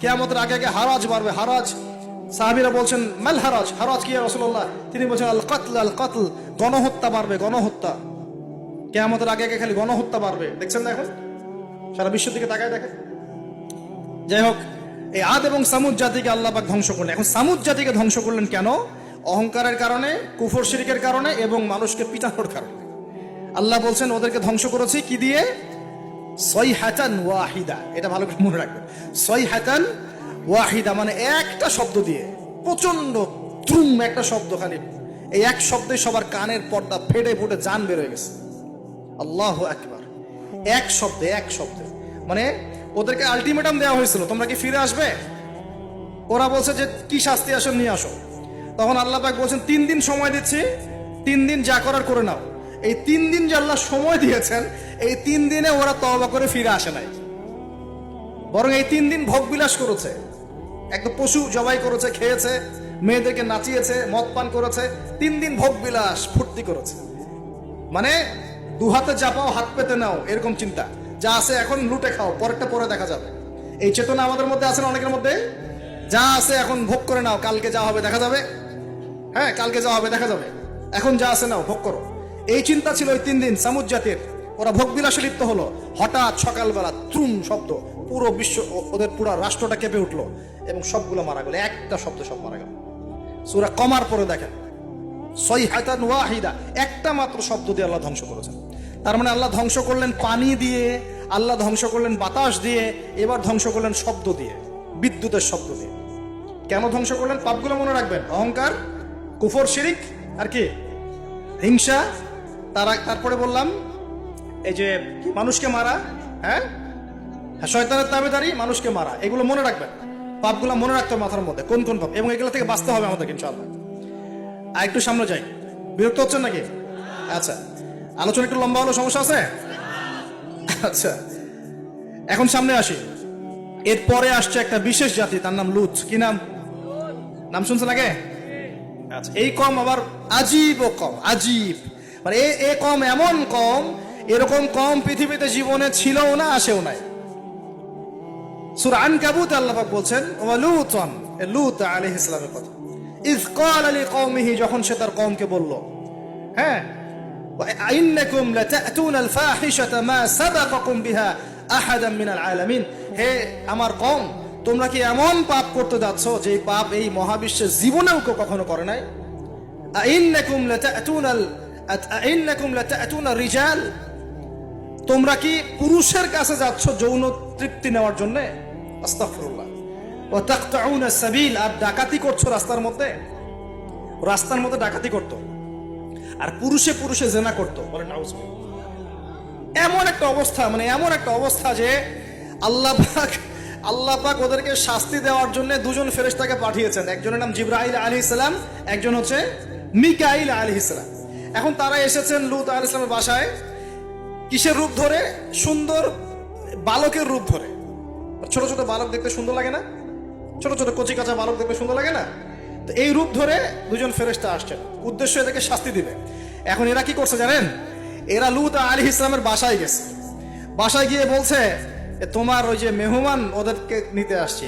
কেয়ামতের আগে আগে হারাজ বাড়বে হারাজ। সাহাবিরা বলছেন, মাল হারাজ? হারাজ কি রসুল্লাহ তিনি বলছেন, আল কতল আল কতল, গণহত্যা বাড়বে গণহত্যা। কেয়ামতের আগে আগে খালি গণহত্যা বাড়বে দেখছেন না এখন? সারা বিশ্বের দিকে তাকায় দেখেন। যাই হোক, এই আদ এবং সামুদ জাতিকে আল্লাহ পাক ধ্বংস করলেন। এখন সামুদ জাতিকে ধ্বংস করলেন কেন? অহংকারের কারণে, কুফর শিরিকের কারণে এবং মানুষকে পিটানোর কারণে। আল্লাহ বলছেন, ওদেরকে ধ্বংস করেছি কি দিয়ে? সই হাতান ওয়াহিদা। এটা ভালো করে মনে রাখবেন। সই হাতান ওয়াহিদা মানে একটা শব্দ দিয়ে প্রচণ্ড দ্রুম একটা শব্দ খালি এই এক শব্দে সবার কানের পর্দা ফেটে ফুটে জান বের হয়ে গেছে। আল্লাহ একবার এক শব্দে এক শব্দে। মানে ওদেরকে আলটিমেটাম দেওয়া হয়েছিল, তোমরা কি ফিরে আসবে? ওরা বলছে যে, কি শাস্তি আসো নিয়ে আসো। তখন আল্লাহ পাক বলছেন, তিন দিন সময় দিচ্ছি, তিন দিন যা করার করে নাও। এই তিন দিন যে আল্লাহ সময় দিয়েছেন, এই তিন দিনে ওরা তওবা করে ফিরে আসে নাই। বরং এই তিন দিন ভোগ বিলাস করেছে। একদম পশু জবাই করেছে, খেয়েছে, মেয়েদেরকে নাচিয়েছে, মদ পান করেছে, তিন দিন ভোগ বিলাস, ফুর্তি করেছে। মানে দু হাতে চাপাও, হাত পেতে নাও, এরকম চিন্তা। যা আছে এখন লুটে খাও, পরেরটা পরে দেখা যাবে। এই চেতনা আমাদের মধ্যে আছে না অনেকের মধ্যে? যা আছে এখন ভোগ করে নাও, কালকে যা হবে দেখা যাবে। হ্যাঁ কালকে যা হবে দেখা যাবে। এখন যা আছে নাও, ভোগ করো। এই চিন্তা ছিল ওই তিন দিন সামুদ জাতির। ওরা ভোগ বিলাসে লিপ্ত হলো। হঠাৎ সকালবেলা ত্রুম শব্দ, পুরো বিশ্ব ওদের পুরো রাষ্ট্রটা কেঁপে উঠল এবং সবগুলো মারা গেল। একটা শব্দ সব মারা গেল। সুরা কমার পরে দেখেন, সৈহাতান ওয়াহিদা, একটা মাত্র শব্দ দিয়ে আল্লাহ ধ্বংস করেছেন। তার মানে আল্লাহ ধ্বংস করলেন পানি দিয়ে, আল্লাহ ধ্বংস করলেন বাতাস দিয়ে, এবার ধ্বংস করলেন শব্দ দিয়ে, বিদ্যুতের শব্দ দিয়ে। কেন ধ্বংস করলেন? পাপগুলো মনে রাখবেন। অহংকার, কুফর, শিরিক, আর কি? হিংসা তারা তারপরে বললাম এই যে মানুষকে মারা হ্যাঁ? হ্যাঁ শয়তানের তাবেদারি মানুষকে মারা এগুলো মনে রাখবেন। পাপগুলো মনে রাখতে হবে মাথার মধ্যে কোন কোন পাপ এবং এগুলো থেকে বাঁচতে হবে আমাদের ইনশাআল্লাহ। আর একটু সামনে যাই। বিরক্ত হচ্ছেন নাকি? আচ্ছা আলোচনা একটু লম্বা হলো সমস্যা আছে? আচ্ছা এখন সামনে আসি। এরপরে আসছে একটা বিশেষ জাতি তার নাম লুত কি নাম? নাম শুনছেন আগে? আচ্ছা এই কম আবার আজীব ও কম আজীব। মানে এ এ কম এমন কম এরকম কম পৃথিবীতে জীবনে ছিলও না আসেও নাই সুরান কাবুত আল্লাহ পাক বলছেন ওয়ালুতন এ লুত আলাইহিস সালামের কথা ইজ ক্বাল লি কওমিহি যখন সে তার কওমকে বলল হ্যাঁ وإنكم لتأتون الفاحشة ما سبقكم بها أحدا من العالمين হে আমার কম তোমরা কি এমন পাপ করতে যাচ্ছ যে এই পাপ এই মহাবিশ্বের জীবনেও কেউ কখনো করে নাই أئنكم لتأتون রিজাল। তোমরা কি পুরুষের কাছে যাচ্ছ যৌন তৃপ্তি নেওয়ার জন্য? আস্তাফরুল্লাহ ও তাক্তাউনা সাবিল, আর ডাকাতি করছ রাস্তার মধ্যে? রাস্তার মধ্যে ডাকাতি করত। আর পুরুষে পুরুষে জেনা করতো। বলেন এমন একটা অবস্থা মানে এমন একটা অবস্থা যে আল্লাহ পাক আল্লাহ পাক ওদেরকে শাস্তি দেওয়ার জন্য দুজন ফেরেশতাকে পাঠিয়েছেন। একজনের নাম জিব্রাহিল আলী ইসলাম একজন হচ্ছে মিকাইল আলী ইসলাম এখন তারা এসেছেন লুত আলী ইসলামের বাসায়। কিসের রূপ ধরে? সুন্দর বালকের রূপ ধরে। ছোট ছোট বালক দেখতে সুন্দর লাগে না? ছোট ছোট কচি কাঁচা বালক দেখতে সুন্দর লাগে না? তো এই রূপ ধরে দুজন ফেরেশতা আসছেন। উদ্দেশ্য এদেরকে শাস্তি দিবে। এখন এরা কি করছে জানেন? এরা লুত আলী ইসলামের বাসায় গেছে। বাসায় গিয়ে বলছে তোমার ওই যে মেহমান ওদেরকে নিতে আসছে।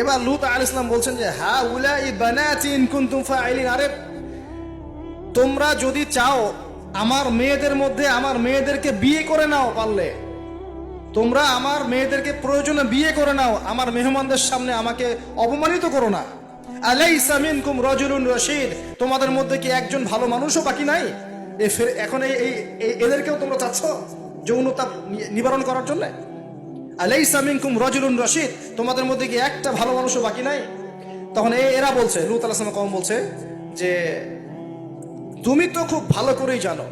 এবার লুত আল ইসলাম বলছেন যে হ্যাঁ উলাই বানাতিন কুনতুম ফাইলিন, আরে তোমরা যদি চাও আমার মেয়েদের মধ্যে আমার মেয়েদেরকে বিয়ে করে নাও পারলে, তোমরা আমার মেয়েদেরকে প্রয়োজনে বিয়ে করে নাও, আমার মেহমানদের সামনে আমাকে অপমানিত করো না। আলাইসা মিনকুম রাজুলুন রশিদ, তোমাদের মধ্যে কি একজন ভালো মানুষও বাকি নাই? এখন এই এদেরকেও তোমরা চাচ্ছ যৌনতা নিবারণ করার জন্য? আলাইসা মিনকুম রাজুলুন রশিদ, তোমাদের মধ্যে কি একটা ভালো মানুষও বাকি নাই? তখন এরা বলছে, লুত আলাহ কম বলছে যে তুমি তো খুব ভালো করেই জানো।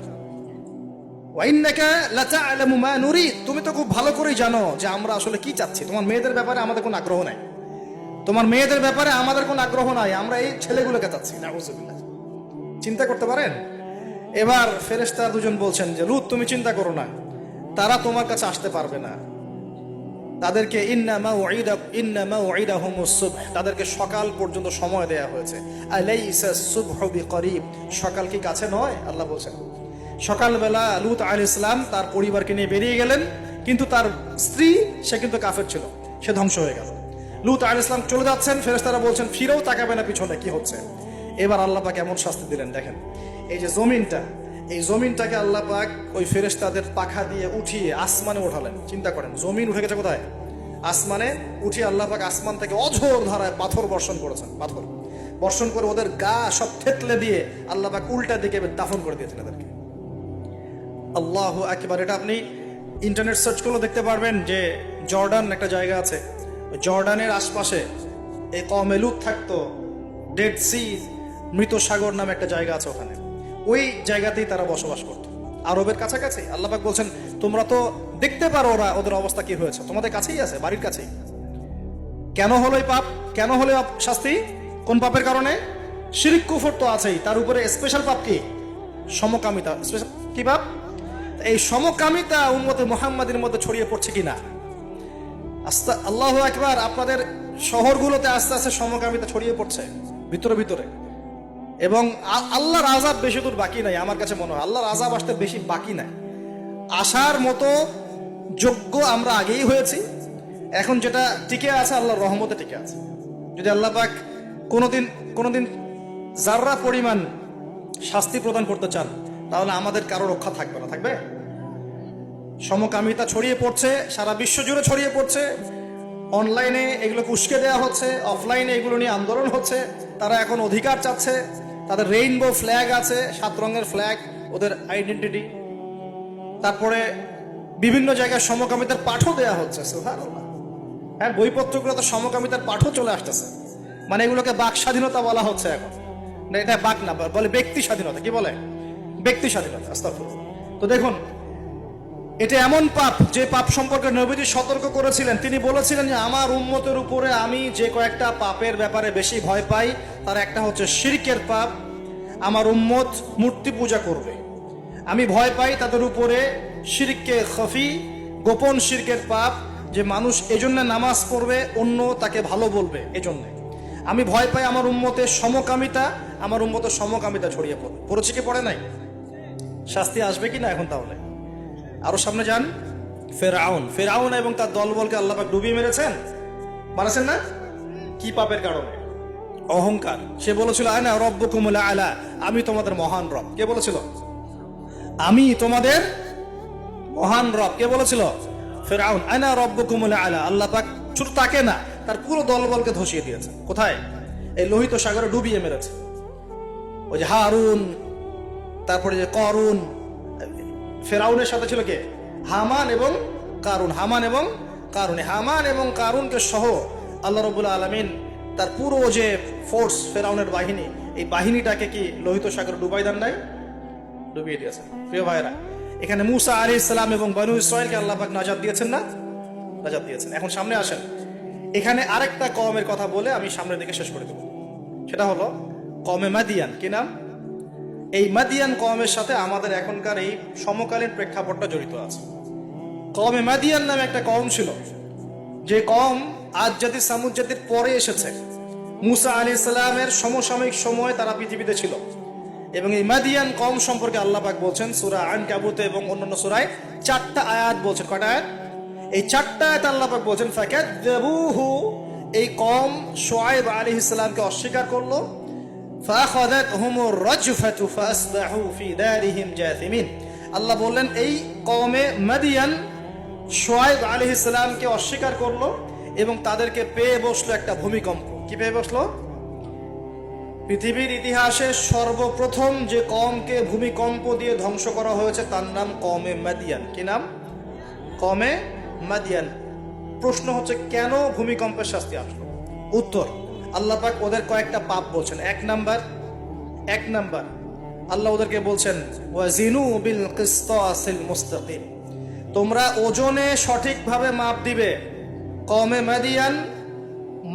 নুরিদ তুমি তো খুব ভালো করেই জানো যে আমরা আসলে কি চাচ্ছি। তোমার মেয়েদের ব্যাপারে আমাদের কোনো আগ্রহ নাই। তোমার মেয়েদের ব্যাপারে আমাদের কোনো আগ্রহ নাই। আমরা এই ছেলেগুলোকে চাচ্ছি। চিন্তা করতে পারেন? এবার ফেরেশতা দুজন বলছেন যে, লুত, তুমি চিন্তা করো না। তারা তোমার কাছে আসতে পারবে না। তাদেরকে ইন্নামা ওয়াইদা ইন্নামা ওয়াইদাহুমুস সুবহ। তাদেরকে সকাল পর্যন্ত সময় দেয়া হয়েছে। আলাইসা সুবহু বিকরিব। সকাল কি কাছে নয়? আল্লাহ বলছেন। সকালবেলা লুত আলাইহিস ইসলাম তার পরিবারকে নিয়ে বেরিয়ে গেলেন, কিন্তু তার স্ত্রী, সে কিন্তু কাফের ছিল। সে ধ্বংস হয়ে গেল। লুত আল ইসলাম চলে যাচ্ছেন, ফেরেশতারা বলছেন, ফিরেও তাকাবে না পিছনে, কি হচ্ছে? এবার আল্লাহ পাক এমন শাস্তি দিলেন, দেখেন। এই যে জমিনটা এই জমিনটাকে আল্লাহ পাক ওই ফেরেশতাদের পাখা দিয়ে উঠিয়ে আসমানে ওঠালেন। চিন্তা করেন, জমিন উঠে গেছে কোথায়? আসমানে উঠিয়ে আল্লাহ পাক আসমান থেকে অঝোর ধারায় পাথর বর্ষণ করেছেন, পাথর। বর্ষণ করে ওদের গা সব থেতলে দিয়ে আল্লাহ পাক উল্টা দিকে দাফন করে দিয়েছেন এদেরকে। আল্লাহ একেবারে এটা আপনি ইন্টারনেট সার্চ করলে দেখতে পারবেন যে জর্ডান একটা জায়গা আছে। জর্ডানের আশপাশে এই কমেলুক থাকতো ডেড সি মৃত সাগর নামে একটা জায়গা আছে ওখানে। ওই জায়গাতেই তারা বসবাস করতো। আরবের কাছাকাছি। আল্লাপাক বলছেন, তোমরা তো দেখতে পারো ওরা ওদের অবস্থা কি হয়েছে। তোমাদের কাছেই আছে, বাড়ির কাছেই। কেন হলো এই পাপ? কেন হলো শাস্তি? কোন পাপের কারণে? শিরিক কুফর তো আছেই। তার উপরে স্পেশাল পাপ কি? সমকামিতা। Special- কি পাপ? এই সমকামিতা উম্মতে মোহাম্মদের মধ্যে ছড়িয়ে পড়ছে কিনা? আস্তে আল্লাহ একবার আপনাদের শহরগুলোতে আস্তে আস্তে সমকামিতা ছড়িয়ে পড়ছে, ভিতরে ভিতরে। এবং আল্লাহর আজাব বেশি দূর বাকি নাই, আমার কাছে মনে হয়। আল্লাহর আজাব আসতে বেশি বাকি নাই। আসার মতো যোগ্য আমরা আগেই হয়েছি। এখন যেটা টিকে আছে, আল্লাহর রহমতে টিকে আছে। যদি আল্লাহ পাক কোনোদিন কোনোদিন যার্রা পরিমাণ শাস্তি প্রদান করতে চান, তাহলে আমাদের কারও রক্ষা থাকবে না। থাকবে? সমকামিতা ছড়িয়ে পড়ছে, সারা বিশ্ব জুড়ে ছড়িয়ে পড়ছে। অনলাইনে এগুলো উস্কে দেওয়া হচ্ছে, অফলাইনে এগুলো নিয়ে আন্দোলন হচ্ছে। তারা এখন অধিকার চাচ্ছে। তাদের রেইনবো ফ্ল্যাগ আছে, সাত রঙের ফ্ল্যাগ ওদের আইডেন্টিটি তারপরে বিভিন্ন জায়গায় সমকামিতার পাঠও দেওয়া হচ্ছে। হ্যাঁ বইপত্রগুলো তো সমকামিতার পাঠও চলে আসতেছে মানে এগুলোকে বাক স্বাধীনতা বলা হচ্ছে এখন এটা বাক না, বলে ব্যক্তি স্বাধীনতা, কি বলে ব্যক্তি স্বাধীনতা। তো দেখুন এটা এমন পাপ যে পাপ সম্পর্কে নবীজি সতর্ক করেছিলেন। তিনি বলেছিলেন যে, আমার উন্মতের উপরে আমি যে কয়েকটা পাপের ব্যাপারে বেশি ভয় পাই, তার একটা হচ্ছে শিরকের পাপ। আমার উম্মত মূর্তি পূজা করবে। আমি ভয় পাই তাদের উপরে শিরকে খফি, গোপন শিরকের পাপ, যে মানুষ এজন্য নামাজ পড়বে, অন্য তাকে ভালো বলবে এজন্য। আমি ভয় পাই আমার উম্মতের সমকামিতা, আমার উম্মতের সমকামিতা ছড়িয়ে পড়বে পড়েছে কি, পড়ে নাই? শাস্তি আসবে কি না এখন তাহলে? আরও সামনে যান। ফেরাউন ফেরাউন এবং তার দলবলকে আল্লাপাক ডুবিয়ে মেরেছেন। মারেছেন না? কি পাপের কারণে? অহংকার। সে বলেছিল আয়না রব্ব কুমলা আলা। আমি তোমাদের মহান রব। কে বলেছিল? আমি তোমাদের মহান রব। কে বলেছিল? ফেরাউন। আয়না রব্ব কুমলা আলা। আল্লাহ পাক শুধু তাকে না, তার পুরো দলবলকে ধসিয়ে দিয়েছে কোথায়? এই লোহিত সাগরে ডুবিয়ে মেরেছে। ওই যে হারুন, তারপরে যে করুন ফেরাউনের সাথে ছিল কে? হামান এবং কারুন। হামান এবং কারুন। হামান এবং কারুনকে সহ আল্লাহ রবুল্লা আলমিন তার পুরো যে ফোর্স ফেরাউনের বাহিনী, এই বাহিনীটাকে কি লোহিত সাগর ডুবাই দেন নাই? ডুবিয়ে দিয়েছেন। প্রিয় ভাইরা এখানে মুসা আলী ইসলাম এবং বানু ইসরায়েলকে আল্লাহ পাক নাজাদ দিয়েছেন না? নাজাদ দিয়েছেন। এখন সামনে আসেন। এখানে আরেকটা কমের কথা বলে আমি সামনের দিকে শেষ করে দেব। সেটা হলো কমে মাদিয়ান। কি নাম? এই মাদিয়ান কমের সাথে আমাদের এখনকার এই সমকালীন প্রেক্ষাপটটা জড়িত আছে। কমে মাদিয়ান নামে একটা কম ছিল। যে কম আজ জাতি, সামুদ জাতির পরে এসেছে। মুসা আলী ইসলামের সমসাময়িক সময় তারা পৃথিবীতে ছিল। এবং এই মাদিয়ান কম সম্পর্কে আল্লাহ পাক বলছেন, সুরা আন কাবুতে এবং অন্যান্য সুরায় চারটা আয়াত বলছেন। কটা আয়াত? এই চারটা আয়াত আল্লাহ পাক বলছেন ফাকাদবুহু এই কম শোয়েব আলী ইসলামকে অস্বীকার করল। আল্লাহ বললেন, এই কওমে মাদিয়ান শোয়েব আলী ইসলামকে অস্বীকার করল এবং তাদেরকে পেয়ে বসল একটা ভূমিকম্প। কি পেয়ে বসল? পৃথিবীর ইতিহাসে সর্বপ্রথম যে কমকে ভূমিকম্প দিয়ে ধ্বংস করা হয়েছে, তার নাম কমে মাদিয়ান। কি নাম? কমে মাদিয়ান। প্রশ্ন হচ্ছে, কেন ভূমিকম্পের শাস্তি আসলো? উত্তর আল্লাহ পাক ওদের কয়েকটা পাপ বলছেন। এক নাম্বার এক নাম্বার, আল্লাহ ওদেরকে বলছেন, ওয়াজিনু বিল কিসতাসিল মুস্তাকিম। তোমরা ওজনে সঠিকভাবে মাপ দিবে। কমে মাদিয়ান,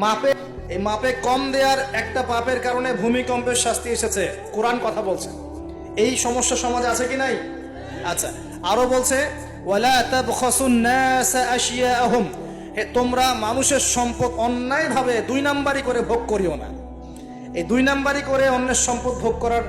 মাপে, এই মাপে কম দেওয়ার একটা পাপের কারণে ভূমিকম্পের শাস্তি এসেছে। কোরআন কথা বলছে। এই সমস্যা সমাজে আছে কি নাই? আচ্ছা আরও বলছে, ওয়ালা তাবখাসুন নাস আশিয়াআহুম হে, তোমরা মানুষের সম্পদ অন্যায়ভাবে দুই নাম্বারি করে ভোগ করিও না। এই দুই নাম্বারি করে অন্যের সম্পদ ভোগ করার